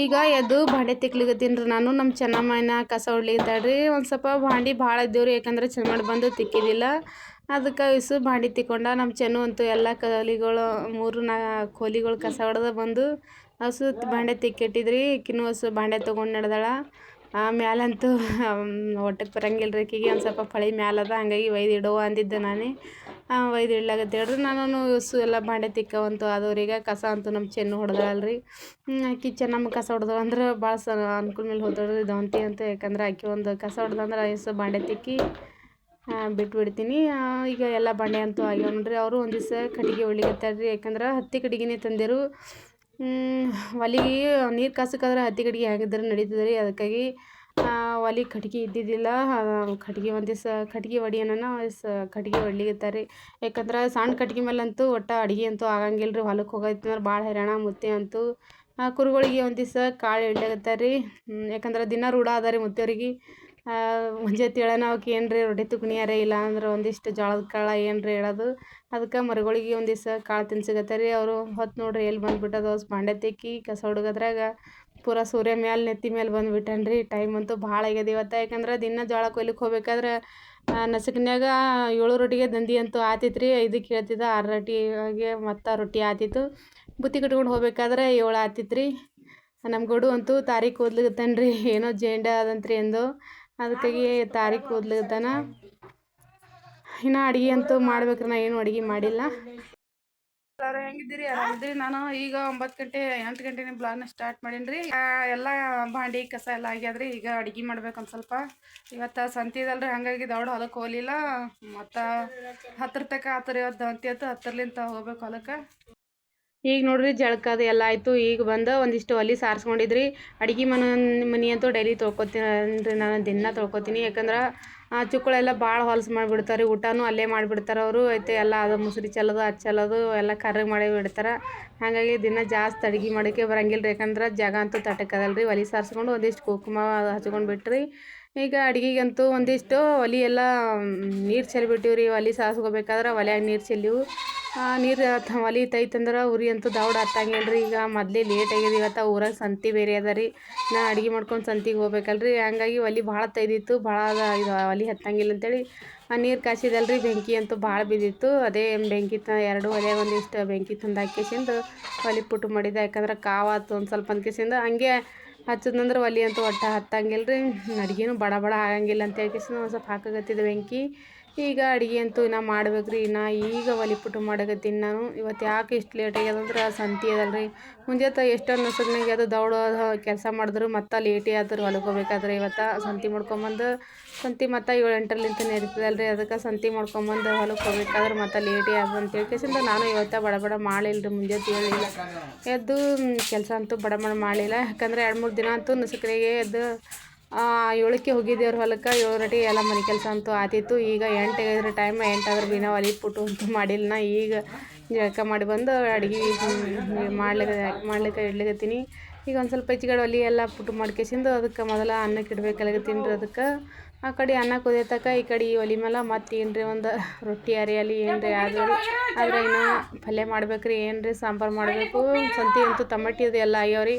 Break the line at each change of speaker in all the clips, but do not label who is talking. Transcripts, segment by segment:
ಈಗ ಎದ್ದು ಬಾಂಡೆ ತಿಕ್ಲಿಗತ್ತೀನಿ ನಾನು, ನಮ್ಮ ಚೆನ್ನಮ್ಮನ ಕಸ ತಡ್ರಿ ಒಂದು ಸ್ವಲ್ಪ ಭಾಂಡೆ ಭಾಳ ಇದ್ದೇವ್ರಿ, ಯಾಕಂದ್ರೆ ಚೆನ್ನಮ್ಮ ಬಂದು ತಿಕ್ಕಿದ್ದಿಲ್ಲ ಅದಕ್ಕೆ ಇಸು ಬಾಂಡಿ ತಿಕ್ಕೊಂಡ ನಮ್ಮ ಚೆನ್ನು ಅಂತೂ ಎಲ್ಲ ಕಲಿಗಳು, ಮೂರು ನಾ ಕೋಲಿಗಳು ಕಸ ಹೊಡೆದ ಬಂದು ಹಸು ಬಾಂಡೆ ತಿಕ್ಕಿಟ್ಟಿದ್ರಿ. ಕಿನ್ನೂ ಹಸು ಬಾಂಡೆ ತೊಗೊಂಡು ನಡೆದಾಳ. ಮ್ಯಾಲಂತೂ ಒಟ್ಟಕ್ಕೆ ಬರಂಗಿಲ್ಲ ರೀ ಆಕಿಗೆ ಒಂದು ಸ್ವಲ್ಪ ಫಳಿ ಮ್ಯಾಲದ ಹಂಗಾಗಿ ಒಯ್ದು ಇಡುವ ಅಂದಿದ್ದೆ ನಾನೇ. ಒಯ್ದು ಇಡ್ಲಾಗತ್ತೇಳ್ರಿ ನಾನು ಸು ಎಲ್ಲ ಬಾಂಡೆ ತಿಕ್ಕವಂತು ಆದವ್ರಿಗೆ ಕಸ ಅಂತೂ ನಮ್ಮ ಚೆನ್ನು ಹೊಡೆದಳಲ್ರಿ. ಆಕಿ ಚೆನ್ನಮ್ಮ ಕಸ ಹೊಡೆದಳು ಅಂದ್ರೆ ಭಾಳ ಸ, ಅನ್ಕೂಲ ಮೇಲೆ ಹೋದಳ್ರಿ ದವಂತಿ ಅಂತ ಯಾಕಂದ್ರೆ ಆಕಿ ಒಂದು ಕಸ ಹೊಡೆದಂದ್ರೆ ಐಸ್ ಬಾಂಡೆ ತಿಕ್ಕಿ ಬಿಟ್ಬಿಡ್ತೀನಿ. ಈಗ ಎಲ್ಲ ಬಾಂಡೆ ಅಂತೂ ಆಗ್ಯಾವ ನೋಡ್ರಿ. ಅವರು ಒಂದು ದಿವಸ ಕಟ್ಟಿಗೆ ಹೊಡ್ಲಿಕತ್ತಾರ ರೀ ಯಾಕಂದ್ರೆ ಹತ್ತಿ ಕಟ್ಟಿಗೆನೇ ತಂದಿರು. ಒಲೆಗೆ ನೀರು ಕಾಸಕ್ಕಾದ್ರೆ ಹತ್ತಿ ಕಡಿಗೆ ಹಾಕಿದ್ರೆ ನಡೀತದೆ ರೀ ಅದಕ್ಕಾಗಿ ಒಲೆ ಕಟ್ಗೆ ಇದ್ದಿದ್ದಿಲ್ಲ. ಕಟ್ಗೆ ಒಂದು ದಿವಸ, ಕಟ್ಗೆ ಹೊಡಿಯೋಣ ಸ ಕಟ್ಗೆ ಹೊಡ್ಲಿಕತ್ತಾರೆ ರೀ ಯಾಕಂದ್ರೆ ಸಣ್ಣ ಕಟ್ಗೆ ಮೇಲಂತೂ ಒಟ್ಟು ಅಡುಗೆ ಅಂತೂ ಆಗಂಗಿಲ್ಲ ರೀ ಹೊಲಕ್ಕೆ ಹೋಗೈತಂದ್ರೆ ಭಾಳ ಹೈರಾಣ ಮುತ್ತೆ ಅಂತೂ. ಕುರುಗಳಿಗೆ ಒಂದು ದಿವಸ ಕಾಳು ಇಡ್ಲಾಕತ್ತಾರ ರೀ ಯಾಕಂದ್ರೆ ದಿನ ರೂಢ ಅದ ರೀ ಮುತ್ತೆಯವ್ರಿಗೆ ಮುಂಜಾನೆ ಹೇಳ ಅವಕ್ಕೆ ಏನ್ರಿ ರೊಟ್ಟಿ ತುಕ್ಣಿಯಾರೆ ಇಲ್ಲ ಅಂದ್ರೆ ಒಂದಿಷ್ಟು ಜೋಳದ ಕಾಳು ಏನ್ರಿ ಹೇಳೋದು. ಅದಕ್ಕೆ ಮರಗಳಿಗೆ ಒಂದು ದಿವಸ ಕಾಳು ತಿನ್ಸಿಗತ್ತೆ ರೀ ಅವರು ಹೊತ್ತು ನೋಡ್ರಿ ಎಲ್ಲಿ ಬಂದ್ಬಿಟ್ಟದ ಹೊಸ್ ಬಾಂಡೆ ತಿಕ್ಕಿ ಕಸ ಹುಡುಗದ್ರಾಗ ಪೂರ ಸೂರ್ಯ ಮ್ಯಾಲೆ ನೆತ್ತಿ ಮೇಲೆ ಬಂದ್ಬಿಟ್ಟಾನ ರೀ ಟೈಮ್ ಅಂತೂ ಭಾಳ ಆಗ್ಯದ ಇವತ್ತು. ಯಾಕಂದ್ರೆ ದಿನ ಜೋಳ ಕೊಯ್ಲಿಕ್ಕೆ ಹೋಗ್ಬೇಕಾದ್ರೆ ನಸಕಿನಾಗ ಏಳು ರೊಟ್ಟಿಗೆ ದಂದಿ ಅಂತೂ ಆತಿತ್ತು ರೀ ಐದಕ್ಕೆ ಹೇಳ್ತಿದ್ದ ಆರು ರೊಟ್ಟಿಗೆ ಮತ್ತು ರೊಟ್ಟಿ ಆತಿತ್ತು. ಬುತ್ತಿ ಕಟ್ಕೊಂಡು ಹೋಗ್ಬೇಕಾದ್ರೆ ಏಳು ಆತಿತ್ತು ರೀ ನಮ್ಮ ಗಡು ಅಂತೂ ತಾರೀಕು ಓದ್ಲಿಕತ್ತಾನ ರೀ ಏನೋ ಜೇಂಡ ಅದಂತ್ರಿ ಎಂದು. ಅದಕ್ಕಾಗಿ ತಾರೀಕು ಓದ್ಲಿದ್ದಾನ. ಇನ್ನು ಅಡುಗೆ ಅಂತೂ ಮಾಡ್ಬೇಕ್ರಿ, ನಾ ಏನು ಅಡುಗೆ ಮಾಡಿಲ್ಲ. ಸರ್ ಹೆಂಗಿದ್ದೀರಿ? ಆರಾಮಿದ್ದೀರಿ? ನಾನು ಈಗ ಒಂಬತ್ತು ಗಂಟೆ, ಎಂಟು ಗಂಟೆನೇ ಬ್ಲಾಗ್ನ ಸ್ಟಾರ್ಟ್ ಮಾಡೀನಿ ಎಲ್ಲ ಬಾಂಡಿ ಕಸ ಎಲ್ಲ ಆಗ್ಯಾದ್ರಿ, ಈಗ ಅಡುಗೆ ಮಾಡ್ಬೇಕು ಒಂದು ಸ್ವಲ್ಪ. ಇವತ್ತು ಸಂತಿ ಇದಲ್ರಿ ಹಾಗಾಗಿ ದೌಡ್ ಹೊಲಕ್ಕೆ ಹೋಗಲಿಲ್ಲ. ಮತ್ತು ಹತ್ತಿರ ತನಕ ಆತರ ಇವತ್ತು ಅಂತಿ ಆಯ್ತು ಹತ್ತರ್ಲಿಂತ ಹೋಗ್ಬೇಕು ಹೊಲಕ್ಕೆ ಈಗ ನೋಡ್ರಿ ಜಳಕ ಅದು ಎಲ್ಲ ಆಯಿತು. ಈಗ ಬಂದು ಒಂದಿಷ್ಟು ಒಲೆ ಸಾರಿಸ್ಕೊಂಡಿದ್ರಿ. ಅಡುಗೆ ಮನೆ ಮನೆ ಅಂತೂ ಡೈಲಿ ತೊಳ್ಕೊತೀನಿ ಅಂದ್ರೆ ನಾನು, ದಿನ ತೊಳ್ಕೊತೀನಿ. ಯಾಕಂದ್ರೆ ಚುಕ್ಕಳೆಲ್ಲ ಭಾಳ ಹೊಲಸು ಮಾಡಿಬಿಡ್ತಾರೆ. ಊಟನೂ ಅಲ್ಲೇ ಮಾಡಿಬಿಡ್ತಾರೆ ಅವರು. ಐತೆ ಎಲ್ಲ ಅದು ಮುಸುರಿ ಚೆಲ್ಲೋದು ಅದು ಚೆಲ್ಲೋದು ಎಲ್ಲ ಕರ್ರಗೆ ಮಾಡಿ ಬಿಡ್ತಾರೆ. ಹಾಗಾಗಿ ದಿನ ಜಾಸ್ತಿ ಅಡುಗೆ ಮಾಡೋಕ್ಕೆ ಬರಂಗಿಲ್ಲ ರೀ ಯಾಕಂದ್ರೆ, ಜಾಗ ಅಂತೂ ತಟಕ್ಕದಲ್ಲ ರೀ ಒಲೆ ಸಾರಿಸ್ಕೊಂಡು ಒಂದಿಷ್ಟು ಕುಂಕುಮ ಹಚ್ಕೊಂಡು ಬಿಟ್ರಿ. ಈಗ ಅಡುಗೆಗಂತೂ ಒಂದಿಷ್ಟು ಒಲೆ ಎಲ್ಲ ನೀರು ಚೆಲ್ಬಿಟ್ಟಿವಿ ರೀ ಒಲೆ ಸಾಸ್ಕೋಬೇಕಾದ್ರೆ ಒಲ್ಯಾಗ ನೀರು ಚೆಲ್ಲಿವು. ನೀರು ಒಲೆ ತೈತಂದ್ರೆ ಉರಿ ಅಂತೂ ದೌಡ್ ಹತ್ತಂಗಿಲ್ಲ ರೀ ಈಗ ಮೊದಲೇ ಲೇಟ್ ಆಗಿದೆ ಇವತ್ತು ಊರಾಗ ಸಂತಿ ಬೇರೆ ಅದ ರೀ. ನಾ ಅಡುಗೆ ಮಾಡ್ಕೊಂಡು ಸಂತಿಗೆ ಹೋಗ್ಬೇಕಲ್ಲ ರೀ ಹಂಗಾಗಿ ಒಲೆ ಭಾಳ ತೈದಿತ್ತು. ಭಾಳ ಇದು ಒಲೆ ಹತ್ತಂಗಿಲ್ಲ ಅಂತೇಳಿ. ಆ, ನೀರು ಕಾಸಿದಲ್ಲ ರೀ ಬೆಂಕಿ ಅಂತೂ ಭಾಳ ಬಿದ್ದಿತ್ತು. ಅದೇ ಬೆಂಕಿ ತ, ಎರಡು ಒಲೆಯಾಗ ಒಂದಿಷ್ಟು ಬೆಂಕಿ ತಂದು ಹಾಕಿಸಿಂದು ಒಲೆ ಪುಟ್ಟು ಮಾಡಿದೆ. ಯಾಕಂದ್ರೆ ಕಾವಾತು ಒಂದು ಸ್ವಲ್ಪ ಅಂದ್ಕೇಸಿಂದ ಹಂಗೆ ಹಚ್ಚದ್ನಂದ್ರೆ ಒಲೆ ಅಂತೂ ಒಟ್ಟು ಹತ್ತಂಗಿಲ್ಲ ರೀ ಅಡುಗೆನೂ ಬಡ ಬಡ ಆಗಂಗಿಲ್ಲ ಅಂತ ಹೇಳ್ಕೇಸಿಂದ ಒಂದು ಸ್ವಲ್ಪ ಹಾಕಾಗತ್ತಿದ್ದೆ ಬೆಂಕಿ. ಈಗ ಅಡುಗೆ ಅಂತೂ ಇನ್ನು ಮಾಡ್ಬೇಕು ರೀ ನಾ ಈಗ ಒಲೆ ಪುಟ್ಟು ಮಾಡಕತ್ತೀನಿ ನಾನು. ಇವತ್ತು ಯಾಕೆ ಇಷ್ಟು ಲೇಟ್ ಆಗ್ಯದಂದ್ರೆ ಸಂತಿ ಅದಲ್ಲ ರೀ ಮುಂಜಾನೆ ಎಷ್ಟೊಂದು ನಸಗ್ನಾಗ ಅದು ದೌಡ ಕೆಲಸ ಮಾಡಿದ್ರು ಮತ್ತೆ ಲೇಟೇ ಆದ್ರೆ ಹೊಲಕ್ಕೆ ಹೋಗ್ಬೇಕಾದ್ರೆ ಇವತ್ತು ಸಂತಿ ಮಾಡ್ಕೊಂಬಂದು. ಸಂತಿ ಮತ್ತೆ ಏಳು ಎಂಟರ್ಲಿಂತ ನೆರಿತದಲ್ಲ ರೀ ಅದಕ್ಕೆ ಸಂತಿ ಮಾಡ್ಕೊಂಬಂದು ಹೊಲಕ್ಕೆ ಹೋಗ್ಬೇಕಾದ್ರೆ ಮತ್ತೆ ಲೇಟೇ ಆಗ ಅಂತ ಹೇಳ್ಕೇಸಿಂದ ನಾನು ಇವತ್ತು ಬಡ ಬಡ ಮಾಡಿಲ್ಲ ರೀ ಮುಂಜಾನೆ ಹೇಳಿಲ್ಲ ಎದ್ದು ಕೆಲಸ ಅಂತೂ ಬಡ ಬಡ ಮಾಡಲಿಲ್ಲ. ಯಾಕಂದ್ರೆ ಎರಡು ಮೂರು ದಿನ ಅಂತೂ ನಸುಕರಿಗೆ ಎದ್ದು ಏಳಕ್ಕೆ ಹೋಗಿದ್ದೇವ್ರ ಹೊಲಕ್ಕೆ. ಏಳು ರೊಟ್ಟಿಗೆ ಎಲ್ಲ ಮನೆ ಕೆಲಸ ಅಂತೂ ಆತಿತ್ತು. ಈಗ ಎಂಟು ಆಗಿದ್ರೆ ಟೈಮ್ ಎಂಟಾದ್ರೆ ಭೀ ನಾವು ಪುಟ್ಟು ಅಂತೂ ಮಾಡಿಲ್ಲ ನಾ. ಈಗ ಜಳಕ ಮಾಡಿ ಬಂದು ಅಡುಗೆ ಮಾಡ್ಲಿಕ್ಕೆ ಮಾಡ್ಲಿಕ್ಕೆ ಇಡ್ಲಿಕ್ಕತ್ತೀನಿ ಈಗ ಒಂದು ಸ್ವಲ್ಪ ಹೆಚ್ಚಿಗೆ ಒಲಿ ಎಲ್ಲ ಪುಟ್ಟು ಮಾಡ್ಕೇಸಿಂದು ಅದಕ್ಕೆ ಮೊದಲ ಅನ್ನಕ್ಕೆ ಇಡ್ಬೇಕಲ್ಲ ರೀ ಅದಕ್ಕೆ. ಆ ಕಡೆ ಅನ್ನ ಕುದಿಯತಕ್ಕ, ಈ ಕಡೆ ಈ ಒಲಿ ಮೇಲೆ ಮತ್ತೆ ಏನು ರೀ ಒಂದು ರೊಟ್ಟಿ ಅರಿಯಲಿ ಏನು ರೀ ಆದ್ರೆ ಆದ್ರೆ ಇನ್ನೂ ಪಲ್ಯ ಮಾಡ್ಬೇಕು ರೀ ಏನು ರೀ ಸಾಂಬಾರು ಮಾಡಬೇಕು. ಸಂತಿ ಅಂತೂ ತಮಟಿ ಅದು ಎಲ್ಲ ರೀ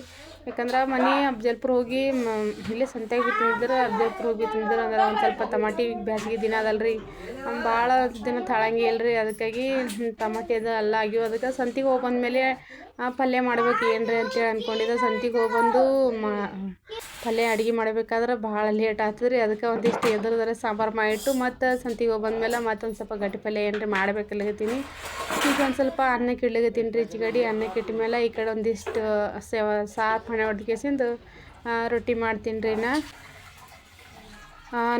ಯಾಕಂದ್ರೆ ಮನೆ ಅಫ್ಜಲ್ಪುರ ಹೋಗಿ ಇಲ್ಲೇ ಸಂತೆಗೆ ಬಿ ತಿಂದಿದ್ರೆ ಅಫ್ಜಲ್ಪುರ ಹೋಗಿ ತಿಂದಿದ್ರೆ ಅಂದ್ರೆ ಒಂದು ಸ್ವಲ್ಪ ತಮಾಟಿ ಬ್ಯಾಸ್ಗೆ ದಿನ ಅದಲ್ಲ ರೀ ಭಾಳ ದಿನ ತಾಳಂಗಿಲ್ಲ ರೀ ಅದಕ್ಕಾಗಿ ಟಮಾಟಿ ಅದು ಎಲ್ಲ ಆಗ್ಯಾವ. ಅದಕ್ಕೆ ಸಂತಿಗೆ ಹೋಗಿ ಬಂದಮೇಲೆ ಪಲ್ಯ ಮಾಡ್ಬೇಕು ಏನ್ರಿ ಅಂತೇಳಿ ಅಂದ್ಕೊಂಡಿದ್ದೆ ಸಂತಿಗೆ ಹೋಗಿ ಬಂದು, ಮಾ, ಪಲ್ಯ ಅಡುಗೆ ಮಾಡಬೇಕಾದ್ರೆ ಭಾಳ ಲೇಟ್ ಆಗ್ತದೆ ರೀ ಅದಕ್ಕೆ ಒಂದಿಷ್ಟು ಎದುರದ್ರೆ ಸಾಂಬಾರು ಮಾಡಿಟ್ಟು ಮತ್ತು ಸಂತಿಗೆ ಹೋಗಿ ಬಂದಮೇಲೆ ಮತ್ತೊಂದು ಸ್ವಲ್ಪ ಗಟ್ಟಿ ಪಲ್ಯ ಏನು ರೀ ಮಾಡ್ಬೇಕಲ್ಲಗತ್ತೀನಿ ಈಗ ಒಂದು ಸ್ವಲ್ಪ ಅನ್ನಕ್ಕೆ ಇಡ್ಲಿಕತ್ತೀನಿ ರೀ ಕಡಿ ಅನ್ನಕ್ಕೆ ಇಟ್ಟ ಮೇಲೆ ಈ ಕಡೆ ಒಂದಿಷ್ಟು ಸೇವ ಸಾರು ಪಣೆ ಹೊಡ್ಕೇಸಿಂದು ರೊಟ್ಟಿ ಮಾಡ್ತೀನಿ ರೀ ನಾ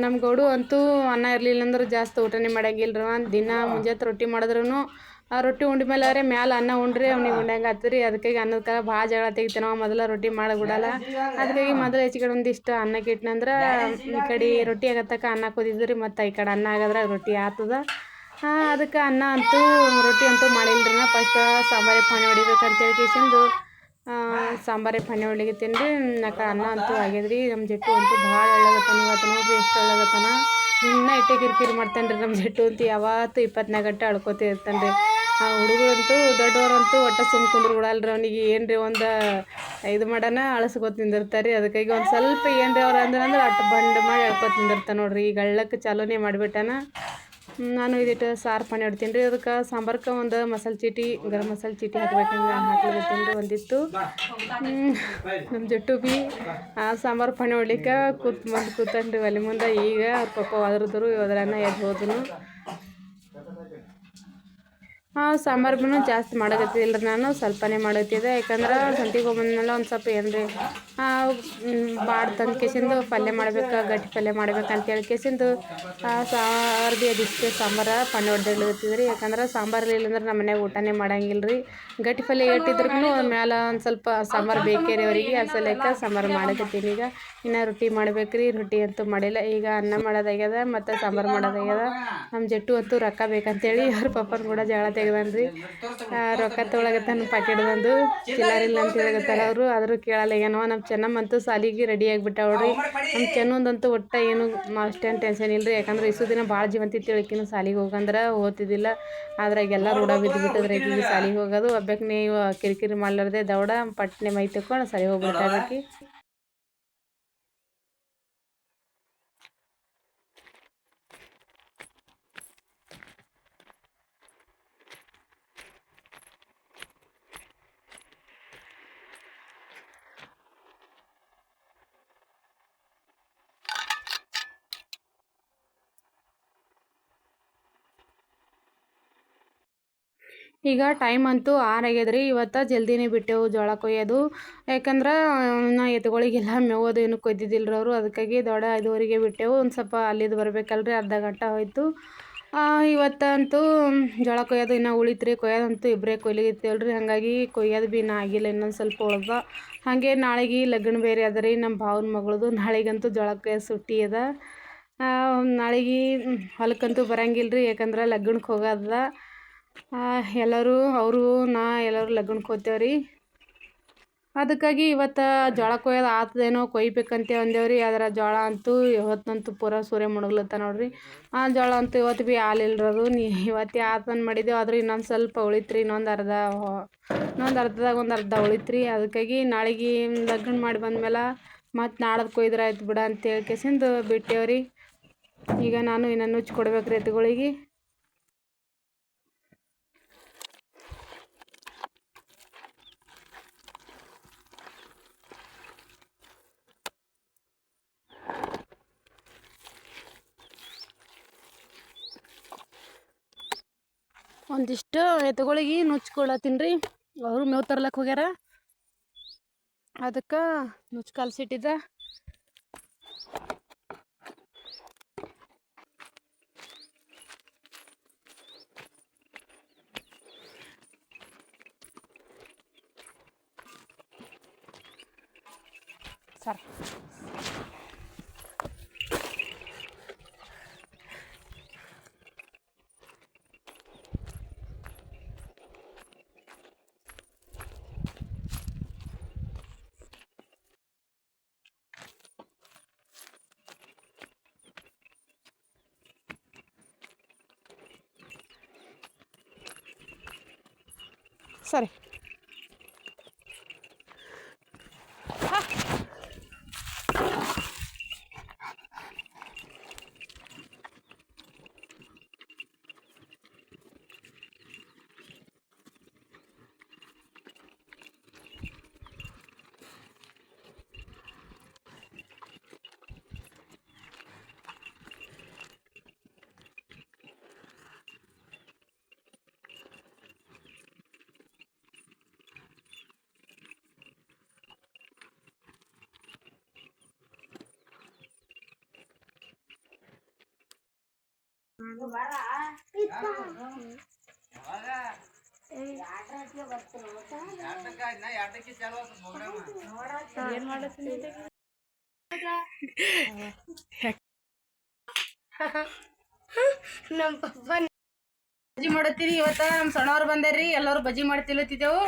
ನಮ್ಮ ಗೌಡು ಅಂತೂ ಅನ್ನ ಇರಲಿಲ್ಲ ಅಂದ್ರೆ ಜಾಸ್ತಿ ಊಟನೇ ಒಂದು ದಿನ ಮುಂಜಾನೆ ರೊಟ್ಟಿ ಮಾಡಿದ್ರೂ ಆ, ರೊಟ್ಟಿ ಉಂಡ ಮೇಲೆ ಅವರೇ ಮ್ಯಾಲೆ ಅನ್ನ ಉಂಡ್ರಿ ಅವ್ನಿಗೆ ಉಂಡಂಗೆ ರೀ ಅದಕ್ಕಾಗಿ ಅನ್ನದ ಭಾಳ ಜಗಳ ತೆಗಿತೇನೆ ಮೊದಲ ರೊಟ್ಟಿ ಮಾಡಿಬಿಡಲ್ಲ. ಅದಕ್ಕೆ ಅದಕ್ಕಾಗಿ ಮೊದಲು ಹೆಚ್ಚು ಕಡೆ ಒಂದಿಷ್ಟು ಅನ್ನಕ್ಕೆ ಇಟ್ನಂದ್ರೆ ಈ ಕಡೆ ರೊಟ್ಟಿ ಆಗತ್ತಕ್ಕ ಅನ್ನ ಕುದಿದ್ರಿ ಮತ್ತು ಈ ಕಡೆ ಅನ್ನ ಆಗದ್ರೆ ರೊಟ್ಟಿ ಆಗ್ತದ ಅದಕ್ಕೆ ಅನ್ನ ಅಂತೂ, ರೊಟ್ಟಿ ಅಂತೂ ಮಾಡಿಲ್ಲ ರೀ ನಾ ಫಸ್ಟ್ ಸಾಂಬಾರಿ ಪಾನಿ ಹೊಡಿಬೇಕಂತ ಹೇಳ್ಕೇಸಿಂದು ಸಾಂಬಾರೆ ಪಾನಿ ಹೊಡ್ಲಿಕತ್ತೀನಿ ರೀ ನಕ ಅನ್ನ ಅಂತೂ ಆಗ್ಯದ್ರಿ. ನಮ್ಮ ಜಟ್ಟು ಅಂತೂ ಭಾಳ ಒಳ್ಳಗತ್ತಾನ ಇವತ್ತು. ನೋಡ್ರಿ ಎಷ್ಟು ಒಳ್ಳಗತ್ತಾನ ಇನ್ನೂ ಇಟ್ಟೆ ಕಿರಿಕಿರಿ ಮಾಡ್ತಾನೆ ರೀ ನಮ್ಮ ಜಟ್ಟು ಅಂತೂ ಯಾವತ್ತು ಇಪ್ಪತ್ನಾಲ್ಕು ಗಂಟೆ ಅಳ್ಕೊತ ಇರ್ತಾನೆ ರೀ ಆ ಹುಡುಗರಂತೂ, ದೊಡ್ಡವರಂತೂ ಒಟ್ಟು ಸುಮ್ಮ ಕುಂದ್ರು ರೀ ಅವ್ನಿಗೆ ಏನು ರೀ ಒಂದು ಇದು ಮಾಡೋಣ ಅಳಸ್ಕೊತ ರೀ ಅದಕ್ಕಾಗಿ ಒಂದು ಸ್ವಲ್ಪ ಏನ್ರಿ ಅವ್ರು ಅಂದ್ರೆ ಅಟ್ಟು ಬಂಡ್ ಮಾಡಿ ಎಳ್ಕೊತ ನಿಂದಿರ್ತಾನೆ ನೋಡ್ರಿ. ಈಗ ಎಳ್ಳಕ್ಕೆ ಚಾಲೂನೇ ಮಾಡಿಬಿಟ್ಟಾನ. ನಾನು ಇದಿಟ್ಟು ಸಾರು ಪಾನಿ ಹೊಡ್ತೀನಿ ರೀ. ಅದಕ್ಕೆ ಸಾಂಬಾರ್ಕ ಒಂದು ಮಸಾಲೆ ಚೀಟಿ, ಗರಂ ಮಸಾಲೆ ಚೀಟಿ ಹಾಕ್ಬೇಕಂದ್ರೆ ಹಾಕ್ಲಿಕ್ಕೆ ರೀ ಒಂದಿತ್ತು ನಮ್ಮ ಜಟ್ಟು ಬಿ ಸಾಂಬಾರು ಪಾನಿ ಹೊಡ್ಲಿಕ್ಕೆ ಕೂತ್ ಮುಂದೆ ಕೂತಾನೆ ಒಲೆ ಮುಂದೆ ಈಗ ಅವ್ರ ಪಪ್ಪ ಹೋದ್ರದ್ರು ಹೋದ್ರನ ಎದ್ದು ಹೋದನು. ಸಾಂಬಾರು ಜಾಸ್ತಿ ಮಾಡಕತ್ತಿಲ್ಲ ರೀ ನಾನು, ಸ್ವಲ್ಪನೇ ಮಾಡತ್ತಿದ್ದೆ ಯಾಕಂದ್ರೆ ಸಂತಿಗೆ ಹೋಗ್ಬಂದ್ಮೇಲೆ ಒಂದು ಸ್ವಲ್ಪ ಏನು ರೀ ಬಾಡ್ ತಂದು ಕೇಸಿಂದು ಪಲ್ಯ ಮಾಡ್ಬೇಕು, ಗಟ್ಟಿ ಪಲ್ಯ ಮಾಡ್ಬೇಕು ಅಂತ ಹೇಳಿ ಕೇಸಿಂದು ಭೀ ಅದಿಷ್ಟೇ ಸಾಂಬಾರು ಪಣ್ಣೆ ಹೊಡೆದಿಡ್ಲತ್ತಿದ್ರಿ. ಯಾಕಂದ್ರೆ ಸಾಂಬಾರು ಇಲ್ಲ ಅಂದ್ರೆ ನಮ್ಮ ಮನ್ಯಾಗ ಊಟನೇ ಮಾಡಂಗಿಲ್ಲ ರೀ ಗಟ್ಟಿ ಪಲ್ಯ ಇಟ್ಟಿದ್ರು ಮೇಲೆ ಒಂದು ಸ್ವಲ್ಪ ಸಾಂಬಾರು ಬೇಕೇ ರೀ ಅವರಿಗೆ. ಆ ಸಲಕ್ಕೆ ಸಾಂಬಾರು ಮಾಡಕತ್ತೀನಿ ಈಗ. ಇನ್ನು ರೊಟ್ಟಿ ಮಾಡ್ಬೇಕು ರೀ ರೊಟ್ಟಿ ಅಂತೂ ಮಾಡಿಲ್ಲ. ಈಗ ಅನ್ನ ಮಾಡೋದಾಗ್ಯದ, ಮತ್ತು ಸಾಂಬಾರು ಮಾಡೋದಾಗ್ಯದ. ನಮ್ಮ ಜಟ್ಟು ಅಂತೂ ರೊಕ್ಕ ಬೇಕಂತೇಳಿ ಅವ್ರ ಪಪ್ಪನ ಕೂಡ ಜಗಳ ತೆಗ್ದಾನ ರೀ ರೊಕ್ಕ ತೊಗೊಳಗತ್ತಾನ ಪಾಕೆಟ್ ಬಂದು. ಚಿಲ್ಲರಿಲ್ಲ ಅಂತ ಹೇಳಕತ್ತಾರ ಅವರು, ಆದರೂ ಕೇಳಲ್ಲ. ಏನೋ ನಮ್ಮ ಚೆನ್ನಮ್ಮಂತೂ ಸಾಲಿಗೆ ರೆಡಿ ಆಗಿಬಿಟ್ಟವಳ್ರಿ ನಮ್ಮ ಚೆನ್ನೊಂದಂತೂ ಒಟ್ಟ ಏನು ಅಷ್ಟೇನು ಟೆನ್ಷನ್ ಇಲ್ಲ ರೀ ಯಾಕಂದ್ರೆ ಇಷ್ಟು ದಿನ ಭಾಳ ಜೀವಂತಿ ತಿಳ್ಕಿನ ಸಾಲಿಗೆ ಹೋಗಂದ್ರೆ ಓದ್ತಿದ್ದಿಲ್ಲ. ಅದ್ರಾಗೆಲ್ಲ ರೂಢ ಬಿದ್ದು ಬಿಟ್ಟದ್ರಿ ಈಗ ಸಾಲಿಗೆ ಹೋಗೋದು. ಒಬ್ಬಕ್ಕೆ ನೀವು ಕಿರಿಕಿರಿ ಮಾಡ್ಲಾರ್ದೆ ದೌಡ, ಪಟ್ನೆ ಮೈ ತಕೊಂಡು ಸರಿ ಹೋಗ್ಬಿಡ್ತಾರಕಿ ಈಗ ಟೈಮ್ ಅಂತೂ ಆರು ರೀ ಇವತ್ತು ಜಲ್ದಿನೇ ಬಿಟ್ಟೆವು ಜೋಳ ಕೊಯ್ಯೋದು. ಯಾಕಂದ್ರೆ ನಾ ಎತ್ತುಗಳಿಗೆಲ್ಲ ಮೇವೋದು ಏನು ಕೊಯ್ದಿದ್ದಿಲ್ಲ ಅವರು. ಅದಕ್ಕಾಗಿ ದೊಡ್ಡ ಐದುವರೆಗೆ ಬಿಟ್ಟೆವು. ಒಂದು ಸ್ವಲ್ಪ ಅಲ್ಲಿದ್ದು ಬರಬೇಕಲ್ರಿ. ಅರ್ಧ ಗಂಟೆ ಹೋಯ್ತು. ಇವತ್ತಂತೂ ಜೋಳ ಕೊಯ್ಯೋದು ಇನ್ನೂ ಉಳಿತ್ರಿ. ಕೊಯ್ಯೋದಂತೂ ಇಬ್ಬರೇ ಕೊಯ್ಲಿಗಿತ್ತೇಳ್ರಿ ಹಾಗಾಗಿ ಕೊಯ್ಯೋದು ಭೀ ಇನ್ನೂ ಆಗಿಲ್ಲ. ಇನ್ನೊಂದು ಸ್ವಲ್ಪ ಉಳ್ದ. ಹಾಗೆ ನಾಳೆಗೆ ಲಗ್ನ ಬೇರೆ ಅದ ರೀ ನಮ್ಮ ಭಾವನ ಮಗಳದು. ನಾಳೆಗಂತೂ ಜೋಳ ಕೊಯ್ಯೋ ಸುಟ್ಟಿ ಅದ. ನಾಳೆಗೆ ಹೊಲಕ್ಕಂತೂ ಬರಂಗಿಲ್ಲ ರೀ ಯಾಕಂದ್ರೆ ಲಗ್ನಕ್ಕೆ ಹೋಗೋದ. ಎಲ್ಲರೂ, ಅವರು, ನಾ, ಎಲ್ಲರೂ ಲಗ್ನಕ್ಕೆ ಹೋಗ್ತೇವೆ ರೀ. ಅದಕ್ಕಾಗಿ ಇವತ್ತು ಜೋಳ ಕೊಯ್ಯೋದು ಆತದೇನೋ ಕೊಯ್ಬೇಕಂತ ಅಂದೇವು ರೀ. ಅದರ ಜೋಳ ಅಂತೂ ಇವತ್ತಂತೂ ಪೂರ ಸೂರ್ಯ ಮುಳುಗ್ಲತ್ತ ನೋಡ್ರಿ. ಆ ಜೋಳ ಅಂತೂ ಇವತ್ತು ಭೀ ಹಾಲಿಲ್ರದು ನೀ ಇವತ್ತು ಆತನ ಮಾಡಿದ್ದೆವು ಆದ್ರೆ ಇನ್ನೊಂದು ಸ್ವಲ್ಪ ಉಳಿತ್ರಿ ಇನ್ನೊಂದು ಅರ್ಧ ಇನ್ನೊಂದು ಅರ್ಧದಾಗ ಒಂದು ಅರ್ಧ ಉಳಿತ್ರಿ ಅದಕ್ಕಾಗಿ ನಾಳೆಗೆ ಲಗ್ನ ಮಾಡಿ ಬಂದಮೇಲೆ ಮತ್ತು ನಾಡದು ಕೊಯ್ದ್ರೆ ಆಯ್ತು ಬಿಡ ಅಂತ ಹೇಳ್ಕೇಸಿಂದು ಬಿಟ್ಟೇವ್ರಿ ಈಗ ನಾನು ಇನ್ನು ನುಚ್ಚು ಕೊಡ್ಬೇಕು ರೀ ಎತ್ತುಗಳಿಗೆ ಒಂದಿಷ್ಟು ಎತ್ತುಗಳಿಗೆ ನುಚ್ಕೊಳತ್ತೀನಿ ರೀ. ಅವರು ಮೇವು ತರ್ಲಕ್ಕೆ ಹೋಗ್ಯಾರ. ಅದಕ್ಕೆ ನುಚ್ಚು ಕಲ್ಸಿಟ್ಟಿದ್ದ. ಸರ್. سريع ಸರಿ
ನಮ್ಮ ಪಪ್ಪ
ಬಜ್ಜಿ ಮಾಡತ್ತೀರಿ ಇವತ್ತ ನಮ್ ಸಣ್ಣವ್ರು ಬಂದಾರ್ರಿ. ಎಲ್ಲರೂ ಬಜ್ಜಿ ಮಾಡ್ತಿಲ್ಲತ್ತಿದ್ದೆವು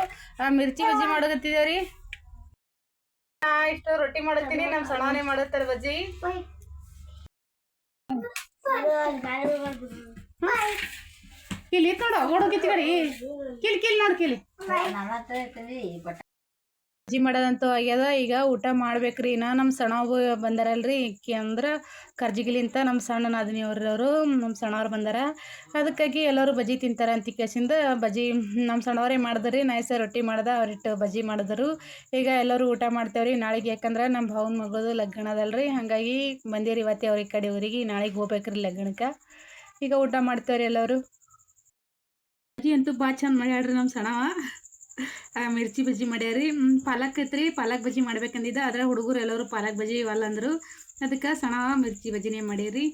ಮಿರ್ಚಿ ಬಜ್ಜಿ ಮಾಡಕತ್ತಿದ್ದೇವ್ರಿ ನಾ ಇಷ್ಟು ರೊಟ್ಟಿ ಮಾಡತ್ತೀನಿ. ನಮ್ಮ ಸಣ್ಣವನೇ ಮಾಡತ್ತಾರ ಬಜ್ಜಿ. ಕಿಲಿ ನೋಡು ಓಡೋಗಿತ್ತಿ ಕಡಿ ಕಿಲ್ ಕಿಲ್ ನೋಡು ಕಿಲಿ ಬಜ್ಜಿ ಮಾಡೋದಂತೂ ಆಗ್ಯದ. ಈಗ ಊಟ ಮಾಡ್ಬೇಕ್ರಿ. ಇನ್ನ ನಮ್ಮ ಸಣ್ಣವು ಬಂದಾರಲ್ರಿ. ಇಕ್ಕಿ ಅಂದ್ರೆ ಕರ್ಜಿಗಿಲಿಂತ ನಮ್ಮ ಸಣ್ಣ ನಾದಿನಿಯವ್ರವರು ನಮ್ಮ ಸಣ್ಣವ್ರು ಬಂದಾರ. ಅದಕ್ಕಾಗಿ ಎಲ್ಲರೂ ಬಜ್ಜಿ ತಿಂತಾರೆ ಅಂತ ಕೇಸಿಂದ ಬಜ್ಜಿ ನಮ್ಮ ಸಣ್ಣವರೇ ಮಾಡಿದ್ರಿ. ನೈಸ ರೊಟ್ಟಿ ಮಾಡ್ದೆ ಅವ್ರಿಟ್ಟು ಬಜ್ಜಿ ಮಾಡಿದ್ರು. ಈಗ ಎಲ್ಲರೂ ಊಟ ಮಾಡ್ತೇವ್ರಿ. ನಾಳೆಗೆ ಯಾಕಂದ್ರೆ ನಮ್ಮ ಭಾವನ ಮಗದು ಲಗ್ನ ಅದಲ್ರಿ. ಹಾಗಾಗಿ ಬಂದೀರಿ ಅವ್ರ ಈ ಕಡೆ ಊರಿಗೆ. ನಾಳೆಗೆ ಹೋಗ್ಬೇಕ್ರಿ ಲಗ್ನಕ್ಕೆ. ಈಗ ಊಟ ಮಾಡ್ತೇವ್ರಿ ಎಲ್ಲರೂ. ಬಜ್ಜಿ ಅಂತೂ ಭಾಳ ಚಂದ ಮಾಡ್ಯಾಡ್ರಿ ನಮ್ಮ ಸಣ್ಣವ ಮಿರ್ಚಿ ಬಜ್ಜಿ ಮಾಡ್ಯಾರಿ ಪಾಲಕ್ ಐತ್ರಿ, ಪಾಲಕ್ ಬಜ್ಜಿ ಮಾಡ್ಬೇಕಂದಿದ್ದ. ಅದ್ರ ಹುಡುಗರು ಎಲ್ಲರೂ ಪಾಲಕ್ ಬಜ್ಜಿ ಇವಲ್ಲ ಅಂದರು. ಅದಕ್ಕೆ ಸಣ್ಣ ಮಿರ್ಚಿ ಬಜ್ಜಿನೇ ಮಾಡೀರಿ